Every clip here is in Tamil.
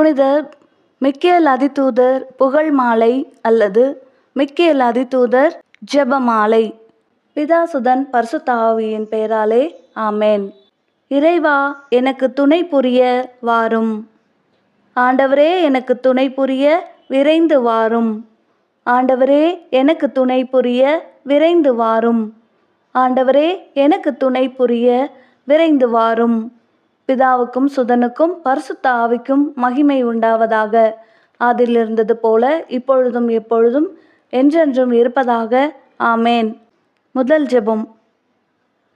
புனிதர் மிக்கேல் அதிதூதர் புகழ் மாலை அல்லது மிக்கேல் அதிதூதர் ஜெப மாலை. பிதாசுதன் பர்சுத்தாவியின் பெயராலே ஆமேன். இறைவா எனக்கு துணை புரிய வாரும். ஆண்டவரே எனக்கு துணை புரிய விரைந்து வாரும். ஆண்டவரே எனக்கு துணை புரிய விரைந்து வாரும். ஆண்டவரே எனக்கு துணை புரிய விரைந்து வாரும். பிதாவுக்கும் சுதனுக்கும் பரிசுத்த ஆவிக்கும் மகிமை உண்டாவதாக. அதில் இருந்தது போல இப்பொழுதும் எப்பொழுதும் என்றென்றும் இருப்பதாக. ஆமேன். முதல் ஜெபம்.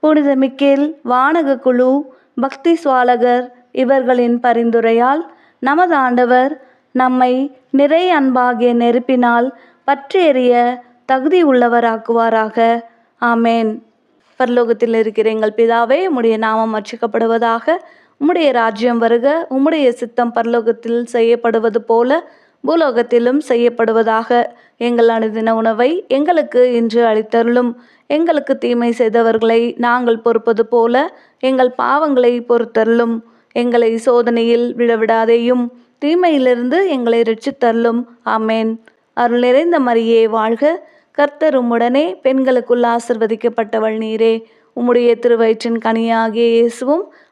புனித மிக்கேல் வானக குழு பக்தி சுவாலகர் இவர்களின் பரிந்துரையால் நமது ஆண்டவர் நம்மை நிறை அன்பாகிய நெருப்பினால் பற்றி எறிய தகுதி உள்ளவராக்குவாராக. ஆமேன். பரலோகத்தில் இருக்கிற எங்கள் பிதாவே உம்முடைய நாமம் அர்ச்சிக்கப்படுவதாக உம்முடைய ராஜ்யம் வருக உம்முடைய சித்தம் பரலோகத்தில் செய்யப்படுவது போல பூலோகத்திலும் செய்யப்படுவதாக எங்கள் அனுதின உணவை எங்களுக்கு இன்று அளித்தருளும். எங்களுக்கு தீமை செய்தவர்களை நாங்கள் பொறுப்பது போல எங்கள் பாவங்களை பொறுத்தருளும். எங்களை சோதனையில் விழவிடாதேயும் தீமையிலிருந்து எங்களை ரட்சித்தருளும். ஆமேன். அருள் நிறைந்த மரியே வாழ்க. கர்த்தர் உம்முடனே பெண்களுக்குள் ஆசிர்வதிக்கப்பட்டவள் நீரே. உம்முடைய திருவயிற்றின் கனியாகிய இயேசுவும்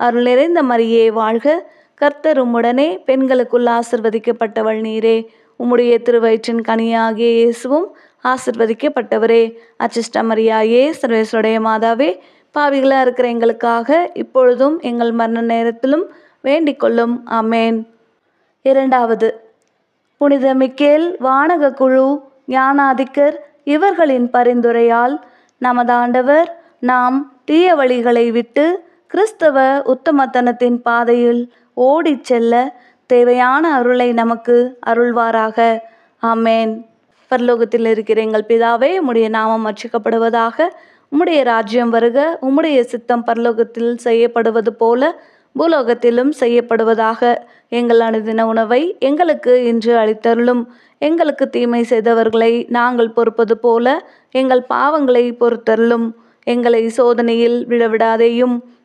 அருள் நிறைந்த மரியே வாழ்க. கர்த்தர் உம்முடனே பெண்களுக்குள் ஆசிர்வதிக்கப்பட்டவள் நீரே. உம்முடைய திருவயிற்றின் கனியாகிய இயேசுவும் ஆசிர்வதிக்கப்பட்டவரே. அச்சிஷ்ட மரியாயே மாதாவே பாவிகளாக இருக்கிற எங்களுக்காக இப்பொழுதும் எங்கள் மரண நேரத்திலும் வேண்டிக் கொள்ளும். இரண்டாவது புனித மிக்கேல் வானக குழு ஞானாதிக்கர் இவர்களின் பரிந்துரையால் நமதாண்டவர் நாம் தீய வழிகளை விட்டு கிறிஸ்தவ உத்தமத்தனத்தின் பாதையில் ஓடிச் செல்ல தேவையான அருளை நமக்கு அருள்வாராக. ஆமேன். பரலோகத்தில் இருக்கிற எங்கள் பிதாவே உம்முடைய நாமம் அர்ச்சிக்கப்படுவதாக உம்முடைய ராஜ்யம் வருக உம்முடைய சித்தம் பரலோகத்தில் செய்யப்படுவது போல பூலோகத்திலும் செய்யப்படுவதாக. எங்கள் அனுதின உணவை எங்களுக்கு இன்று அளித்தருளும். எங்களுக்கு தீமை செய்தவர்களை நாங்கள் பொறுப்பது போல எங்கள் பாவங்களை பொறுத்தருளும். எங்களை சோதனையில் விழவிடாதேயும்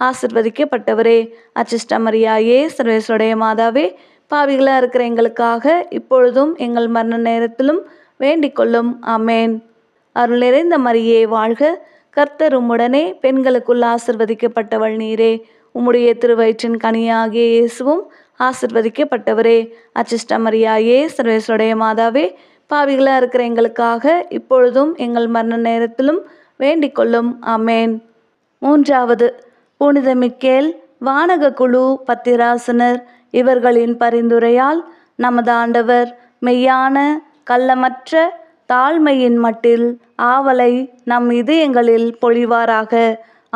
ஆசிர்வதிக்கப்பட்டவரே. அச்சிஷ்ட மரியாயே சர்வேசுடைய மாதாவே பாவிகளாக இருக்கிற எங்களுக்காக இப்பொழுதும் எங்கள் மரண நேரத்திலும் வேண்டிக் கொள்ளும் அமேன் அருள் நிறைந்த மரியே வாழ்க. கர்த்தரும் உடனே பெண்களுக்குள் ஆசிர்வதிக்கப்பட்டவள் நீரே. உம்முடைய திருவயிற்றின் கனியாகிய இயேசுவும் ஆசிர்வதிக்கப்பட்டவரே. அச்சிஷ்ட மரியாயே சர்வேசுடைய மாதாவே பாவிகளாக இருக்கிற எங்களுக்காக இப்பொழுதும் எங்கள் மரண நேரத்திலும் வேண்டிக் கொள்ளும் அமேன் மூன்றாவது புனித மிக்கேல் வானக குழு பத்திராசனர். இவர்களின் பரிந்துரையால் நமது ஆண்டவர் மெய்யான கள்ளமற்ற தாழ்மையின் மட்டில் ஆவலை நம் இதயங்களில் பொழிவாராக.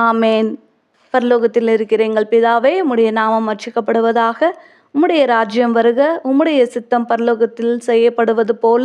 ஆமேன். பரலோகத்தில் இருக்கிற எங்கள் பிதாவே உம்முடைய நாமம் அர்ச்சிக்கப்படுவதாக உம்முடைய ராஜ்யம் வருக உம்முடைய சித்தம் பரலோகத்தில் செய்யப்படுவது போல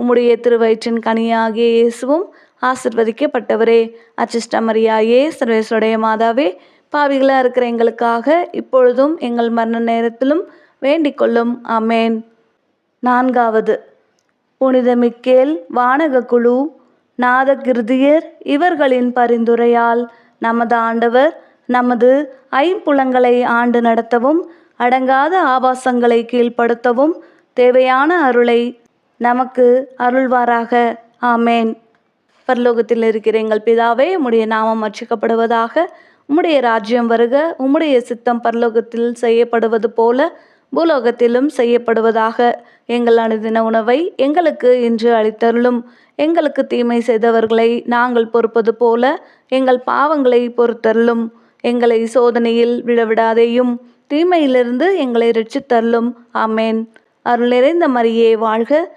உம்முடைய திருவயிற்றின் கனியாகிய இயேசுவும் ஆசிர்வதிக்கப்பட்டவரே. அச்சிஷ்டமரியாயே சர்வேசுடைய மாதாவே பாவிகளாக இருக்கிற எங்களுக்காக இப்பொழுதும் எங்கள் மரண நேரத்திலும் வேண்டிக் கொள்ளும் அமேன் நான்காவது. புனித மிக்கேல் வானக குழு நாதகிருதியர் இவர்களின் பரிந்துரையால் நமது ஆண்டவர் நமது ஐம்புலங்களை ஆண்டு நடத்தவும் அடங்காத ஆபாசங்களை கீழ்ப்படுத்தவும் தேவையான அருளை நமக்கு அருள்வாராக. ஆமேன். பரலோகத்தில் இருக்கிற எங்கள் பிதாவே உம்முடைய நாமம் அர்ச்சிக்கப்படுவதாக உம்முடைய ராஜ்யம் வருக உம்முடைய சித்தம் பரலோகத்தில் செய்யப்படுவது போல பூலோகத்திலும் செய்யப்படுவதாக. எங்கள் அனுதின உணவை எங்களுக்கு இன்று அளித்தருளும். எங்களுக்கு தீமை செய்தவர்களை நாங்கள் பொறுப்பது போல எங்கள் பாவங்களை பொறுத்தருளும். எங்களை சோதனையில் விழவிடாதேயும் தீமையிலிருந்து எங்களை ரட்சித்தருளும். ஆமேன். அருள் நிறைந்த மரியே வாழ்க.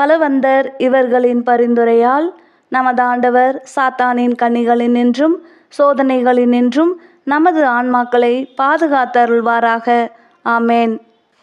பலவந்தர் இவர்களின் பரிந்துரையால் நமது ஆண்டவர் சாத்தானின் சோதனைகளின் சோதனைகளினின்றும் நமது ஆன்மாக்களை பாதுகாத்தருள்வாராக. ஆமேன்.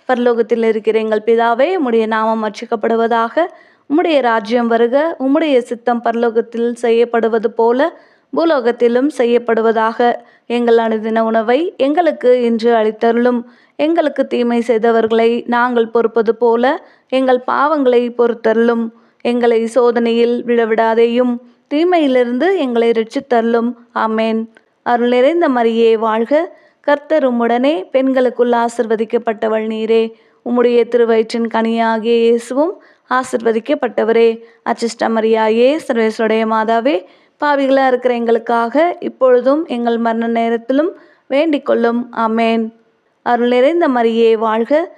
பரலோகத்தில் இருக்கிற எங்கள் பிதாவே உம்முடைய நாமம் அர்ச்சிக்கப்படுவதாக உம்முடைய ராஜ்யம் வருக உம்முடைய சித்தம் பரலோகத்தில் செய்யப்படுவது போல பூலோகத்திலும் செய்யப்படுவதாக எங்கள் அனுதின உணவை எங்களுக்கு இன்று அளித்தருளும். எங்களுக்கு தீமை செய்தவர்களை நாங்கள் பொறுப்பது போல எங்கள் பாவங்களை பொறுத்தருளும். எங்களை சோதனையில் விழவிடாதேயும் தீமையிலிருந்து எங்களை ரட்சித்தருளும். ஆமேன். அருள் நிறைந்த மரியே வாழ்க. கர்த்தர் உம்முடனே பெண்களுக்குள் ஆசிர்வதிக்கப்பட்டவள் நீரே. உம்முடைய திருவயிற்றின் கனியாகிய இயேசுவும் ஆசிர்வதிக்கப்பட்டவரே. அச்சிஷ்டமரியாயே சர்வேசுடைய மாதாவே பாவிகளாக இருக்கிற எங்களுக்காக இப்பொழுதும் எங்கள் மரண நேரத்திலும் வேண்டிக் கொள்ளும். ஆமேன். அருள் நிறைந்த மரியே வாழ்க.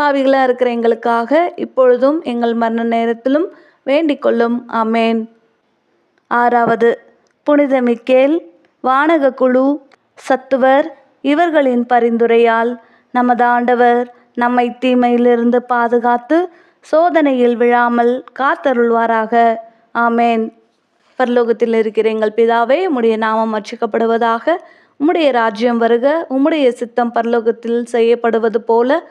பாவிகளாக இருக்கிற எங்களுக்காக இப்பொழுதும் எங்கள் மரண நேரத்திலும் வேண்டிக் கொள்ளும். ஆமேன். ஆறாவது. புனித மிக்கேல் வானக குழு சத்துவர் இவர்களின் பரிந்துரையால் நமது ஆண்டவர் நம்மை தீமையிலிருந்து பாதுகாத்து சோதனையில் விழாமல் காத்தருள்வாராக. ஆமேன். பரலோகத்தில் இருக்கிற எங்கள் பிதாவே உம்முடைய நாமம் அர்ச்சிக்கப்படுவதாக உம்முடைய ராஜ்யம் வருக உம்முடைய சித்தம் பரலோகத்தில் செய்யப்படுவது போல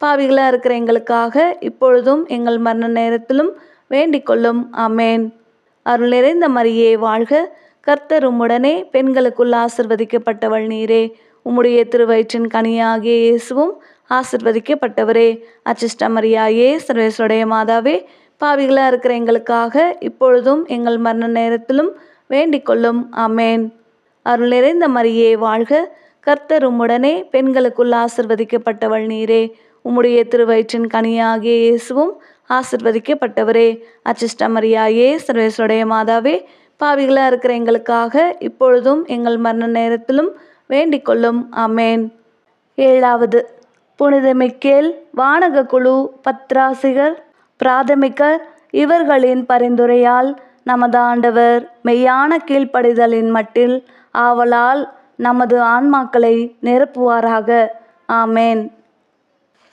பாவிகளாக இருக்கிற எங்களுக்காக இப்பொழுதும் எங்கள் மரண நேரத்திலும் வேண்டிக் கொள்ளும் அருள் நிறைந்த மரியே வாழ்க கர்த்தர் உம்முடனே பெண்களுக்குள் ஆசிர்வதிக்கப்பட்டவள் நீரே. உம்முடைய திருவயிற்றின் கனியாகிய இயேசுவும் ஆசிர்வதிக்கப்பட்டவரே. அச்சிஷ்டமரியாயே சர்வேசுடைய மாதாவே பாவிகளாக இருக்கிற எங்களுக்காக இப்பொழுதும் எங்கள் மரண நேரத்திலும் வேண்டிக் கொள்ளும் அருள் நிறைந்த மரியே வாழ்க கர்த்தர் உம்முடனே பெண்களுக்குள் ஆசிர்வதிக்கப்பட்டவள் நீரே. உம்முடைய திருவயிற்றின் கனியாகிய இயேசுவும் ஆசிர்வதிக்கப்பட்டவரே. அச்சிஷ்டமரியாயே சர்வேசுடைய மாதாவே பாவிகளாக இருக்கிற எங்களுக்காக இப்பொழுதும் எங்கள் மரண நேரத்திலும் வேண்டிக் கொள்ளும் ஆமேன். ஏழாவது. புனித மிக்கேல் வானக குழு பத்ராசிகர் பிராதமிகர் இவர்களின் பரிந்துரையால் நமது ஆண்டவர் மெய்யான கீழ்ப்படிதலின் மட்டில் ஆவலால் நமது ஆன்மாக்களை நிரப்புவாராக. ஆமேன்.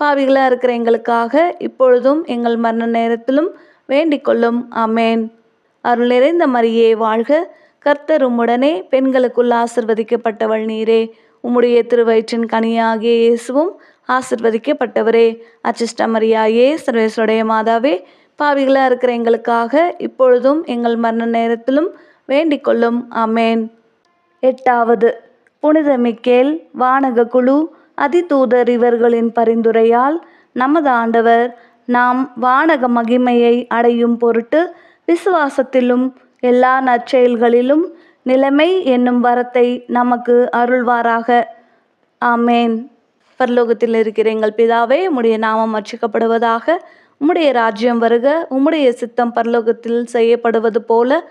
பாவிகளாக இருக்கிற எங்களுக்காக இப்பொழுதும் எங்கள் மரண நேரத்திலும் வேண்டிக் கொள்ளும். அருள் நிறைந்த மரியே வாழ்க. கர்த்தர் உம்முடனே பெண்களுக்குள் ஆசிர்வதிக்கப்பட்டவள் நீரே. உம்முடைய திருவயிற்றின் கனியாகிய இயேசுவும் ஆசிர்வதிக்கப்பட்டவரே. அச்சிஷ்டமரியாயே சர்வேசுடைய மாதாவே பாவிகளாக இருக்கிற எங்களுக்காக இப்பொழுதும் எங்கள் மரண நேரத்திலும் வேண்டிக் கொள்ளும். எட்டாவது. புனித மிக்கேல் வானக குழு அதிதூதர் இவர்களின் பரிந்துரையால் நமது ஆண்டவர் நாம் வானக மகிமையை அடையும் பொருட்டு விசுவாசத்திலும் எல்லா நற்செயல்களிலும் நிலைமை என்னும் வரத்தை நமக்கு அருள்வாராக. ஆமேன். பரலோகத்தில் இருக்கிற எங்கள் பிதாவே உம்முடைய நாமம் அர்ச்சிக்கப்படுவதாக உம்முடைய ராஜ்யம் வருக உம்முடைய சித்தம் பரலோகத்தில் செய்யப்படுவது போல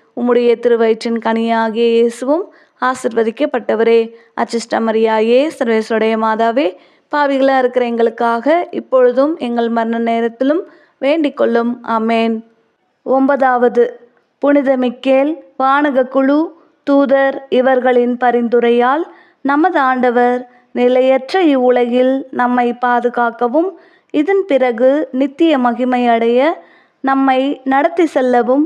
உம்முடைய திருவயிற்றின் கனியாகிய இயேசுவும் ஆசிர்வதிக்கப்பட்டவரே. அச்சிஷ்டமரியாயே சர்வேசுடைய மாதாவே பாவிகளாக இருக்கிற எங்களுக்காக இப்பொழுதும் எங்கள் மரண நேரத்திலும் வேண்டிக் கொள்ளும். அமேன் ஒன்பதாவது புனித மிக்கேல் வானக குழு தூதர் இவர்களின் பரிந்துரையால் நமது ஆண்டவர் நிலையற்ற இவ்வுலகில் நம்மை பாதுகாக்கவும் இதன் பிறகு நித்திய மகிமை அடைய நம்மை நடத்தி செல்லவும்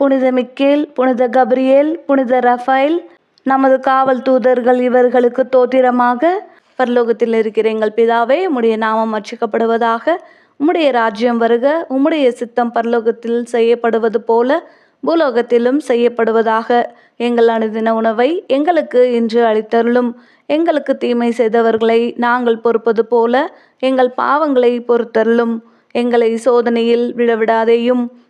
புனித மிக்கேல் புனித கப்ரியேல் புனித ரஃபைல் நமது காவல் தூதர்கள் இவர்களுக்கு தோத்திரமாக பரலோகத்தில் இருக்கிற எங்கள் பிதாவே உம்முடைய நாமம் அர்ச்சிக்கப்படுவதாக உம்முடைய ராஜ்யம் வருக உம்முடைய சித்தம் பரலோகத்தில் செய்யப்படுவது போல பூலோகத்திலும் செய்யப்படுவதாக எங்கள் அனுதின உணவை எங்களுக்கு இன்று அளித்தருளும். எங்களுக்கு தீமை செய்தவர்களை நாங்கள் பொறுப்பது போல எங்கள் பாவங்களை பொறுத்தருளும். எங்களை சோதனையில் விழவிடாதேயும்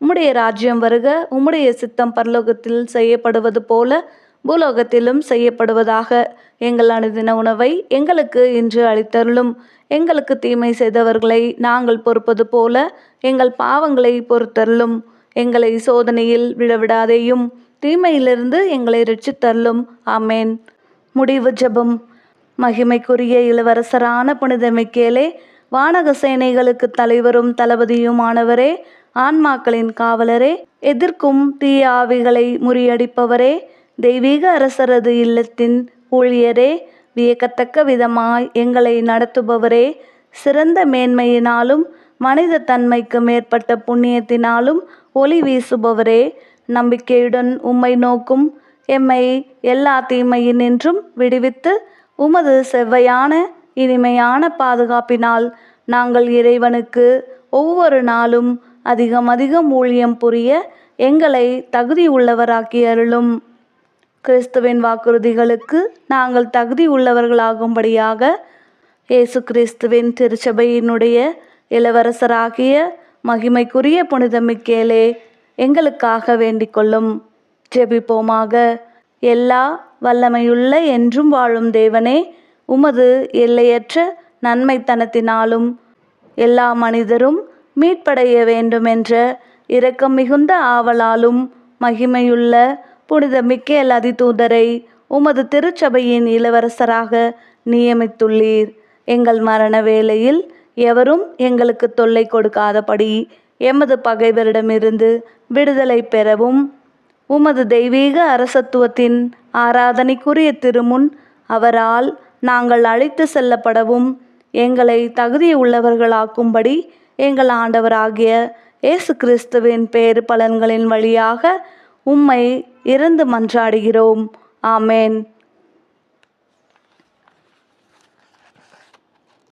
உம்முடைய ராஜ்யம் வருக உம்முடைய சித்தம் பரலோகத்தில் செய்யப்படுவது போல பூலோகத்திலும் செய்யப்படுவதாக எங்கள் அனுதின உணவை எங்களுக்கு இன்று அளித்தருளும். எங்களுக்கு தீமை செய்தவர்களை நாங்கள் பொறுப்பது போல எங்கள் பாவங்களை பொறுத்தருளும். எங்களை சோதனையில் விழவிடாதேயும் தீமையிலிருந்து எங்களை ரட்சித்தருளும். ஆமேன். முடிவு ஜெபம். மகிமைக்குரிய இளவரசரான புனித மிக்கேலே வானக சேனைகளுக்கு தலைவரும் தளபதியுமானவரே ஆன்மாக்களின் காவலரே எதிர்க்கும் தீய ஆவிகளை முறியடிப்பவரே தெய்வீக அரசரது இல்லத்தின் ஊழியரே வியக்கத்தக்க விதமாய் எங்களை நடத்துபவரே சிறந்த மேன்மையினாலும் மனித தன்மைக்கு மேற்பட்ட புண்ணியத்தினாலும் ஒளி வீசுபவரே நம்பிக்கையுடன் உம்மை நோக்கும் எம்மை எல்லா தீமையினின்றும் விடுவித்து உமது செவ்வையான இனிமையான பாதுகாப்பினால் நாங்கள் இறைவனுக்கு ஒவ்வொரு நாளும் அதிகம் அதிகம் ஊழியம் புரிய எங்களை தகுதி உள்ளவராக்கி அருளும். கிறிஸ்துவின் வாக்குறுதிகளுக்கு நாங்கள் தகுதி உள்ளவர்களாகும்படியாக இயேசு கிறிஸ்துவின் திருச்சபையினுடைய இளவரசராகிய மகிமைக்குரிய புனித மிக்கேலே எங்களுக்காக வேண்டிக் கொள்ளும். ஜெபிப்போமாக. எல்லா வல்லமையுள்ள என்றும் வாழும் தேவனே உமது எல்லையற்ற நன்மைத்தனத்தினாலும் எல்லா மனிதரும் மீட்படைய வேண்டுமென்ற இரக்கம் மிகுந்த ஆவலாலும் மகிமையுள்ள புனித மிக்கேல் அதிதூதரை உமது திருச்சபையின் இளவரசராக நியமித்துள்ளீர். எங்கள் மரண வேளையில் எவரும் எங்களுக்கு தொல்லை கொடுக்காதபடி எமது பகைவரிடமிருந்து விடுதலை பெறவும் உமது தெய்வீக அரசத்துவத்தின் ஆராதனைக்குரிய திருமுன் அவரால் நாங்கள் அழைத்து செல்லப்படவும் எங்களை தகுதியுள்ளவர்களாக்கும்படி எங்கள் ஆண்டவராகிய இயேசு கிறிஸ்துவின் பேறு பலன்களின் வழியாக உம்மை இறந்து மன்றாடுகிறோம். ஆமேன்.